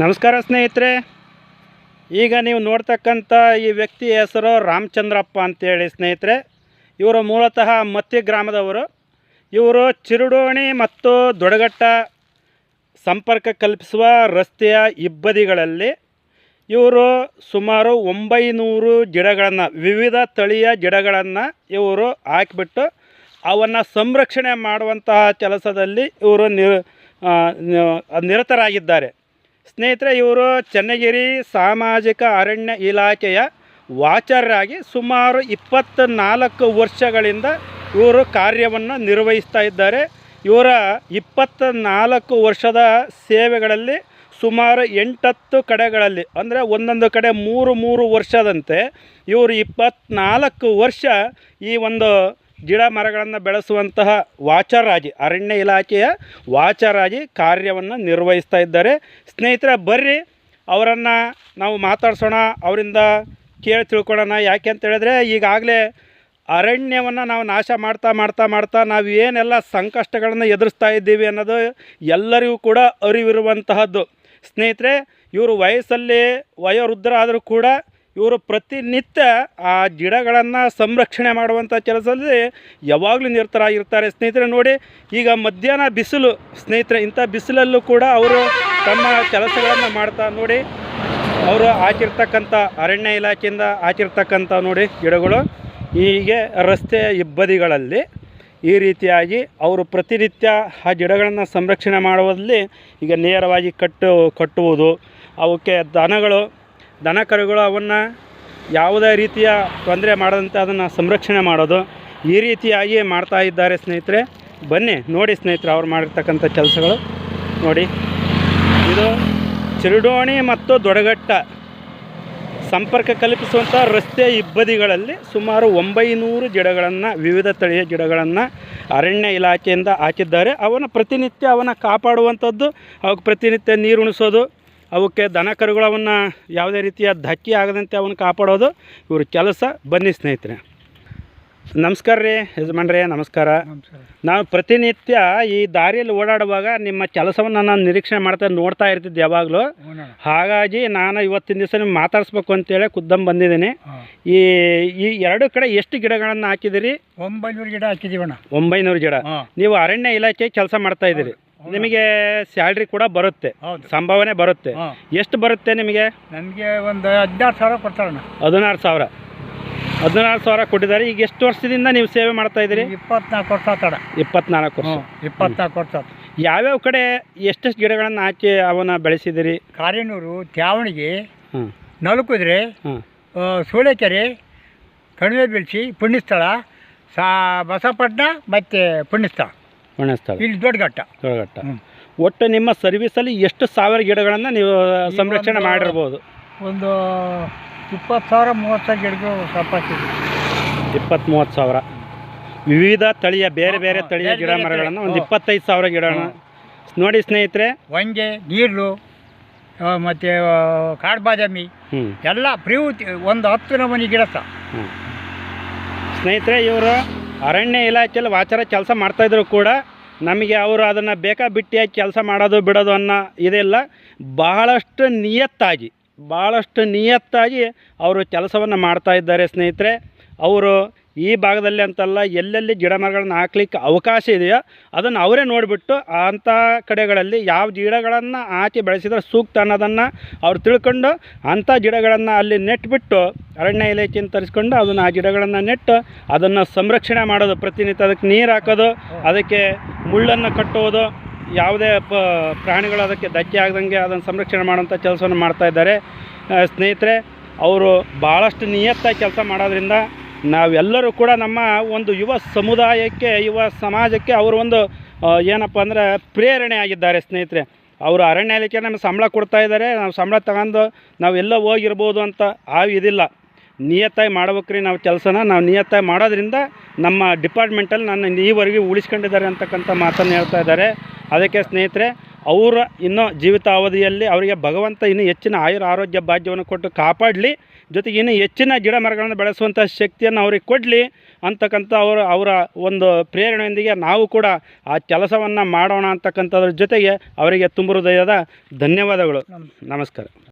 ನಮಸ್ಕಾರ ಸ್ನೇಹಿತರೆ. ಈಗ ನೀವು ನೋಡ್ತಕ್ಕಂಥ ಈ ವ್ಯಕ್ತಿ ಹೆಸರು ರಾಮಚಂದ್ರಪ್ಪ ಅಂತೇಳಿ ಸ್ನೇಹಿತರೆ. ಇವರು ಮೂಲತಃ ಮತ್ತಿ ಗ್ರಾಮದವರು. ಇವರು ಚಿರುಡೋಣಿ ಮತ್ತು ದೊಡಗಟ್ಟ ಸಂಪರ್ಕ ಕಲ್ಪಿಸುವ ರಸ್ತೆಯ ಇಬ್ಬದಿಗಳಲ್ಲಿ ಇವರು ಸುಮಾರು ಒಂಬೈನೂರು ಗಿಡಗಳನ್ನು, ವಿವಿಧ ತಳಿಯ ಗಿಡಗಳನ್ನು ಇವರು ಹಾಕಿಬಿಟ್ಟು ಅವನ್ನು ಸಂರಕ್ಷಣೆ ಮಾಡುವಂತಹ ಕೆಲಸದಲ್ಲಿ ಇವರು ನಿರ್ ನಿರತರಾಗಿದ್ದಾರೆ. ಸ್ನೇಹಿತರೆ, ಇವರು ಚನ್ನಗಿರಿ ಸಾಮಾಜಿಕ ಅರಣ್ಯ ಇಲಾಖೆಯ ವಾಚರಾಗಿ ಸುಮಾರು ಇಪ್ಪತ್ತ ನಾಲ್ಕು ವರ್ಷಗಳಿಂದ ಇವರು ಕಾರ್ಯವನ್ನು ನಿರ್ವಹಿಸ್ತಾ ಇದ್ದಾರೆ. ಇವರ ಇಪ್ಪತ್ತ ನಾಲ್ಕು ವರ್ಷದ ಸೇವೆಗಳಲ್ಲಿ ಸುಮಾರು ಎಂಟತ್ತು ಕಡೆಗಳಲ್ಲಿ, ಅಂದರೆ ಒಂದೊಂದು ಕಡೆ ಮೂರು ಮೂರು ವರ್ಷದಂತೆ ಇವರು ಇಪ್ಪತ್ನಾಲ್ಕು ವರ್ಷ ಈ ಒಂದು ಗಿಡ ಮರಗಳನ್ನು ಬೆಳೆಸುವಂತಹ ವಾಚರಾಜಿ, ಅರಣ್ಯ ಇಲಾಖೆಯ ವಾಚರಾಜಿ ಕಾರ್ಯವನ್ನು ನಿರ್ವಹಿಸ್ತಾ ಇದ್ದಾರೆ. ಸ್ನೇಹಿತರ, ಬರ್ರಿ, ಅವರನ್ನು ನಾವು ಮಾತಾಡ್ಸೋಣ, ಅವರಿಂದ ಕೇಳಿ ತಿಳ್ಕೊಳ್ಳೋಣ. ಯಾಕೆ ಅಂತ ಹೇಳಿದ್ರೆ, ಈಗಾಗಲೇ ಅರಣ್ಯವನ್ನು ನಾವು ನಾಶ ಮಾಡ್ತಾ ಮಾಡ್ತಾ ಮಾಡ್ತಾ ನಾವು ಏನೆಲ್ಲ ಸಂಕಷ್ಟಗಳನ್ನು ಎದುರಿಸ್ತಾ ಇದ್ದೀವಿ ಅನ್ನೋದು ಎಲ್ಲರಿಗೂ ಕೂಡ ಅರಿವಿರುವಂತಹದ್ದು. ಸ್ನೇಹಿತರೆ, ಇವರು ವಯಸ್ಸಲ್ಲಿ ವಯೋವೃದ್ಧರಾದರೂ ಕೂಡ ಇವರು ಪ್ರತಿನಿತ್ಯ ಆ ಗಿಡಗಳನ್ನು ಸಂರಕ್ಷಣೆ ಮಾಡುವಂಥ ಕೆಲಸದಲ್ಲಿ ಯಾವಾಗಲೂ ನಿರತರಾಗಿರ್ತಾರೆ. ಸ್ನೇಹಿತರೆ, ನೋಡಿ, ಈಗ ಮಧ್ಯಾಹ್ನ ಬಿಸಿಲು, ಸ್ನೇಹಿತರೆ, ಇಂಥ ಬಿಸಿಲಲ್ಲೂ ಕೂಡ ಅವರು ತಮ್ಮ ಕೆಲಸಗಳನ್ನು ಮಾಡ್ತಾ, ನೋಡಿ, ಅವರು ಹಾಕಿರ್ತಕ್ಕಂಥ ಅರಣ್ಯ ಇಲಾಖೆಯಿಂದ ಹಾಕಿರ್ತಕ್ಕಂಥ, ನೋಡಿ, ಗಿಡಗಳು ಹೀಗೆ ರಸ್ತೆ ಇಬ್ಬದಿಗಳಲ್ಲಿ ಈ ರೀತಿಯಾಗಿ ಅವರು ಪ್ರತಿನಿತ್ಯ ಆ ಗಿಡಗಳನ್ನು ಸಂರಕ್ಷಣೆ ಮಾಡುವಲ್ಲಿ ಈಗ ನೇರವಾಗಿ ಕಟ್ಟು, ಕಟ್ಟುವುದು, ಅವಕ್ಕೆ ದನಗಳು ದನ ಕರುಗಳು ಅವನ್ನು ಯಾವುದೇ ರೀತಿಯ ತೊಂದರೆ ಮಾಡದಂತೆ ಅದನ್ನು ಸಂರಕ್ಷಣೆ ಮಾಡೋದು ಈ ರೀತಿಯಾಗಿ ಮಾಡ್ತಾ ಇದ್ದಾರೆ ಸ್ನೇಹಿತರೆ. ಬನ್ನಿ ನೋಡಿ ಸ್ನೇಹಿತರೆ ಅವ್ರು ಮಾಡಿರ್ತಕ್ಕಂಥ ಕೆಲಸಗಳು. ನೋಡಿ. ಇದು ಚಿರುಡೋಣಿ ಮತ್ತು ದೊಡಗಟ್ಟ ಸಂಪರ್ಕ ಕಲ್ಪಿಸುವಂಥ ರಸ್ತೆ ಇಬ್ಬದಿಗಳಲ್ಲಿ ಸುಮಾರು ಒಂಬೈನೂರು ಗಿಡಗಳನ್ನು, ವಿವಿಧ ತಳಿಯ ಗಿಡಗಳನ್ನು ಅರಣ್ಯ ಇಲಾಖೆಯಿಂದ ಹಾಕಿದ್ದಾರೆ. ಅವನ ಪ್ರತಿನಿತ್ಯ ಅವನ್ನು ಕಾಪಾಡುವಂಥದ್ದು ಅವಕ್ಕೆ ಪ್ರತಿನಿತ್ಯ ನೀರು ಉಣಿಸೋದು ಅವಕ್ಕೆ ದನ ಕರುಗಳು ಅವನ್ನು ಯಾವುದೇ ರೀತಿಯ ಧಕ್ಕೆ ಆಗದಂತೆ ಅವನ್ನ ಕಾಪಾಡೋದು ಇವ್ರ ಕೆಲಸ. ಬನ್ನಿ ಸ್ನೇಹಿತರೆ. ನಮಸ್ಕಾರ ರೀ ಯಜಮಾನ್ರೇ ನಮಸ್ಕಾರ. ನಾನು ಪ್ರತಿನಿತ್ಯ ಈ ದಾರಿಯಲ್ಲಿ ಓಡಾಡುವಾಗ ನಿಮ್ಮ ಕೆಲಸವನ್ನು ನಾನು ನಿರೀಕ್ಷಣೆ ಮಾಡ್ತಾ ನೋಡ್ತಾ ಇರ್ತಿದ್ದೆ ಯಾವಾಗಲೂ. ಹಾಗಾಗಿ ನಾನು ಇವತ್ತಿನ ದಿವಸ ನಿಮ್ಗೆ ಮಾತಾಡಿಸ್ಬೇಕು ಅಂತೇಳಿ ಕುದ್ದಂ ಬಂದಿದ್ದೀನಿ. ಈ ಈ ಎರಡು ಕಡೆ ಎಷ್ಟು ಗಿಡಗಳನ್ನು ಹಾಕಿದಿರಿ ಒಂಬೈನೂರು ಗಿಡ ಹಾಕಿದೀವಣ್ಣ ಒಂಬೈನೂರು ಗಿಡ. ನೀವು ಅರಣ್ಯ ಇಲಾಖೆ ಕೆಲಸ ಮಾಡ್ತಾ ಇದ್ದೀರಿ. ನಿಮಗೆ ಸ್ಯಾಲ್ರಿ ಕೂಡ ಬರುತ್ತೆ. ಹೌದು. ಸಂಭಾವನೆ ಬರುತ್ತೆ. ಹಾಂ. ಎಷ್ಟು ಬರುತ್ತೆ ನಿಮಗೆ? ನನಗೆ ಒಂದು ಹದಿನಾರು ಸಾವಿರ ಕೊಡ್ತಾರಣ್ಣ. ಹದಿನಾರು ಸಾವಿರ. ಹದಿನಾರು ಸಾವಿರ ಕೊಟ್ಟಿದ್ದಾರೆ. ಈಗ ಎಷ್ಟು ವರ್ಷದಿಂದ ನೀವು ಸೇವೆ ಮಾಡ್ತಾ ಇದ್ದೀರಿ? ಇಪ್ಪತ್ನಾಲ್ಕು ವರ್ಷ ಆತಡ ಇಪ್ಪತ್ನಾಲ್ಕು ವರ್ಷ. ಹ್ಞೂ ಇಪ್ಪತ್ನಾಲ್ಕು ವರ್ಷ ಆತು. ಯಾವ್ಯಾವ ಕಡೆ ಎಷ್ಟೆಷ್ಟು ಗಿಡಗಳನ್ನು ಹಾಕಿ ಅವನ್ನ ಬೆಳೆಸಿದಿರಿ ಕಾರಿನೂರು ತ್ಯಾವಣಿಗೆ ಹಾಂ ನಲುಕುದ್ರೆ ಹಾಂ ಸೂಳೆಕೆರೆ ಕಣಿವೆ ಬೀಳ್ಸಿ ಪುಣ್ಯಸ್ಥಳ ಸಾ ಬಸಪಟ್ಟಣ ಮತ್ತು ಪುಣ್ಯಸ್ಥಳ. ಒಣಸ್ಥಳ ಇಲ್ಲಿ ದೊಡ್ಡಘಟ್ಟ ದೊಡ್ಡಘಟ್ಟ ಒಟ್ಟು ನಿಮ್ಮ ಸರ್ವಿಸಲ್ಲಿ ಎಷ್ಟು ಸಾವಿರ ಗಿಡಗಳನ್ನು ನೀವು ಸಂರಕ್ಷಣೆ ಮಾಡಿರ್ಬೋದು? ಒಂದು ಇಪ್ಪತ್ತು ಸಾವಿರ ಮೂವತ್ತು ಸಾವಿರ ಗಿಡಗಳು ಸಂಪಾದಿಸಿದ್ವಿ. ಇಪ್ಪತ್ತು ಮೂವತ್ತು ಸಾವಿರ. ವಿವಿಧ ತಳಿಯ ಬೇರೆ ಬೇರೆ ತಳಿಯ ಗಿಡ ಮರಗಳನ್ನು ಒಂದು. ಇಪ್ಪತ್ತೈದು ಸಾವಿರ ಗಿಡನ ನೋಡಿ ಸ್ನೇಹಿತರೆ. ಹೊಂಗೆ ನೀರು ಮತ್ತು ಕಾಡು ಬಾದಾಮಿ ಎಲ್ಲ ಪ್ರಿವ್ ಒಂದು ಹತ್ತು ನಮೂನಿ ಗಿಡ ಸಹ. ಸ್ನೇಹಿತರೆ ಇವರು ಅರಣ್ಯ ಇಲಾಖೆಯಲ್ಲಿ ವಾಚರ ಕೆಲಸ ಮಾಡ್ತಾಯಿದ್ರು ಕೂಡ ನಮಗೆ ಅವರು ಅದನ್ನು ಬೇಕಾ ಬಿಟ್ಟಿಯಾಗಿ ಕೆಲಸ ಮಾಡೋದು ಬಿಡೋದು ಅನ್ನೋ ಇದೆಲ್ಲ. ಬಹಳಷ್ಟು ನಿಯತ್ತಾಗಿ ಭಾಳಷ್ಟು ನಿಯತ್ತಾಗಿ ಅವರು ಕೆಲಸವನ್ನು ಮಾಡ್ತಾ ಇದ್ದಾರೆ ಸ್ನೇಹಿತರೆ. ಅವರು ಈ ಭಾಗದಲ್ಲಿ ಅಂತಲ್ಲ ಎಲ್ಲೆಲ್ಲಿ ಗಿಡ ಮರಗಳನ್ನು ಹಾಕ್ಲಿಕ್ಕೆ ಅವಕಾಶ ಇದೆಯೋ ಅದನ್ನು ಅವರೇ ನೋಡಿಬಿಟ್ಟು ಅಂಥ ಕಡೆಗಳಲ್ಲಿ ಯಾವ ಗಿಡಗಳನ್ನು ಹಾಕಿ ಬೆಳೆಸಿದ್ರೆ ಸೂಕ್ತ ಅನ್ನೋದನ್ನು ಅವ್ರು ತಿಳ್ಕೊಂಡು ಅಂಥ ಗಿಡಗಳನ್ನು ಅಲ್ಲಿ ನೆಟ್ಬಿಟ್ಟು ಅರಣ್ಯ ಇಲಾಖೆಯಿಂದ ತರಿಸ್ಕೊಂಡು ಅದನ್ನು ಆ ಗಿಡಗಳನ್ನು ನೆಟ್ಟು ಅದನ್ನು ಸಂರಕ್ಷಣೆ ಮಾಡೋದು ಪ್ರತಿನಿತ್ಯ. ಅದಕ್ಕೆ ನೀರು ಹಾಕೋದು, ಅದಕ್ಕೆ ಮುಳ್ಳನ್ನು ಕಟ್ಟುವುದು, ಯಾವುದೇ ಪ ಪ್ರಾಣಿಗಳು ಅದಕ್ಕೆ ಧಕ್ಕೆ ಆಗದಂಗೆ ಅದನ್ನು ಸಂರಕ್ಷಣೆ ಮಾಡೋಂಥ ಕೆಲಸವನ್ನು ಮಾಡ್ತಾ ಇದ್ದಾರೆ. ಸ್ನೇಹಿತರೆ, ಅವರು ಭಾಳಷ್ಟು ನಿಯತ್ತಾಗಿ ಕೆಲಸ ಮಾಡೋದ್ರಿಂದ ನಾವೆಲ್ಲರೂ ಕೂಡ ನಮ್ಮ ಒಂದು ಯುವ ಸಮುದಾಯಕ್ಕೆ, ಯುವ ಸಮಾಜಕ್ಕೆ ಅವರು ಒಂದು ಏನಪ್ಪ ಅಂದರೆ ಪ್ರೇರಣೆ ಆಗಿದ್ದಾರೆ ಸ್ನೇಹಿತರೆ. ಅವರು ಅರಣ್ಯ ಇಲಾಖೆ ನಮಗೆ ಸಂಬಳ ಕೊಡ್ತಾ ಇದ್ದಾರೆ. ನಾವು ಸಂಬಳ ತಗೊಂಡು ನಾವೆಲ್ಲ ಹೋಗಿರ್ಬೋದು ಅಂತ ಆ ಇದಿಲ್ಲ. ನಿಯತ್ತಾಗಿ ಮಾಡ್ಬೇಕ್ರಿ ನಾವು ಕೆಲಸನ. ನಾವು ನಿಯತ್ತಾಗಿ ಮಾಡೋದ್ರಿಂದ ನಮ್ಮ ಡಿಪಾರ್ಟ್ಮೆಂಟಲ್ಲಿ ನನ್ನ ಈವರೆಗೆ ಉಳಿಸ್ಕೊಂಡಿದ್ದಾರೆ ಅಂತಕ್ಕಂಥ ಮಾತನ್ನು ಹೇಳ್ತಾ ಇದ್ದಾರೆ. ಅದಕ್ಕೆ ಸ್ನೇಹಿತರೆ ಅವರ ಇನ್ನೂ ಜೀವಿತಾವಧಿಯಲ್ಲಿ ಅವರಿಗೆ ಭಗವಂತ ಇನ್ನೂ ಹೆಚ್ಚಿನ ಆಯುರ ಆರೋಗ್ಯ ಭಾಗ್ಯವನ್ನು ಕೊಟ್ಟು ಕಾಪಾಡಲಿ ಜೊತೆಗೆ ಇನ್ನೂ ಹೆಚ್ಚಿನ ಗಿಡ ಮರಗಳನ್ನು ಬೆಳೆಸುವಂಥ ಶಕ್ತಿಯನ್ನು ಅವ್ರಿಗೆ ಕೊಡಲಿ ಅಂತಕ್ಕಂಥ ಅವರ ಅವರ ಒಂದು ಪ್ರೇರಣೆಯೊಂದಿಗೆ ನಾವು ಕೂಡ ಆ ಕೆಲಸವನ್ನು ಮಾಡೋಣ ಅಂತಕ್ಕಂಥದ್ರ ಜೊತೆಗೆ ಅವರಿಗೆ ತುಂಬ ಹೃದಯದ ಧನ್ಯವಾದಗಳು. ನಮಸ್ಕಾರ.